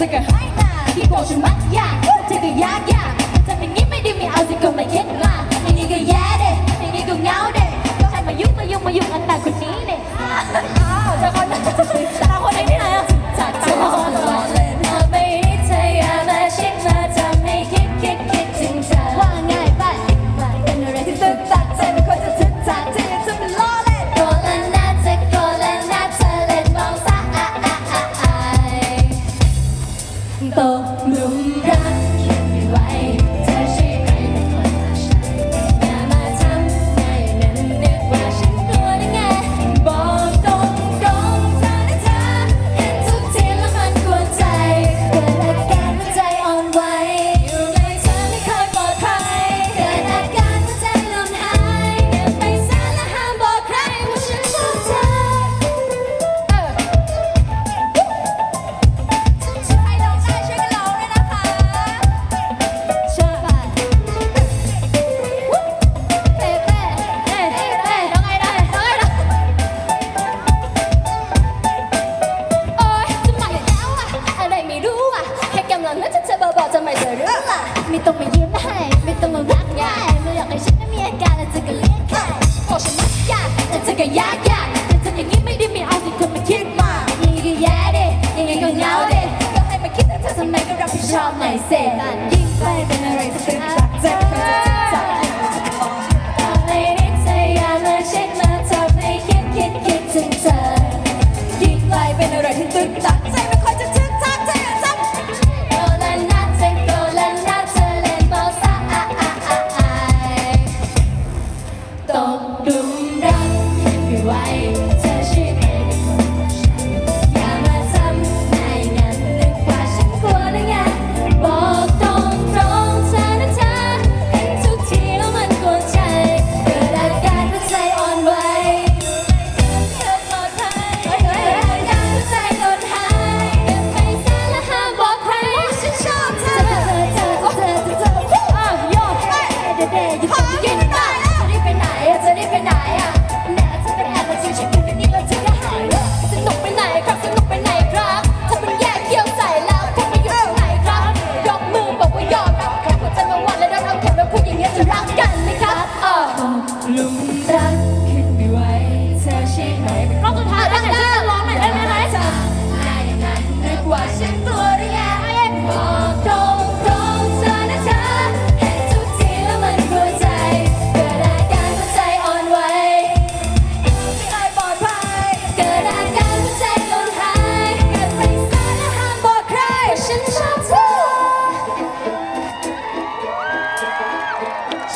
จะกระหายหน้าที่บอกฉันมัดยากจะกระยากยากจะ 都没有 บอจะไม่เจอเรื่องล่ะไม่ต้องมายิ้มให้ไม่ต้องมารักง่ายไม่อยากให้ฉันได้มีอาการแล้วเธอก็เรียกง่ายบอกฉันมักยากแต่เธอก็ยากยากแต่ฉันอย่างนี้ไม่ได้ไม่เอาที่คนมาคิดมากยังไงก็แย่ดิยังไงก็เหงาดิก็ให้มาคิดแต่เธอทำไมก็รับผิดชอบหน่อยเสร็จยิ่งไปเป็นอะไรที่เป็นจักเจ็บ Why?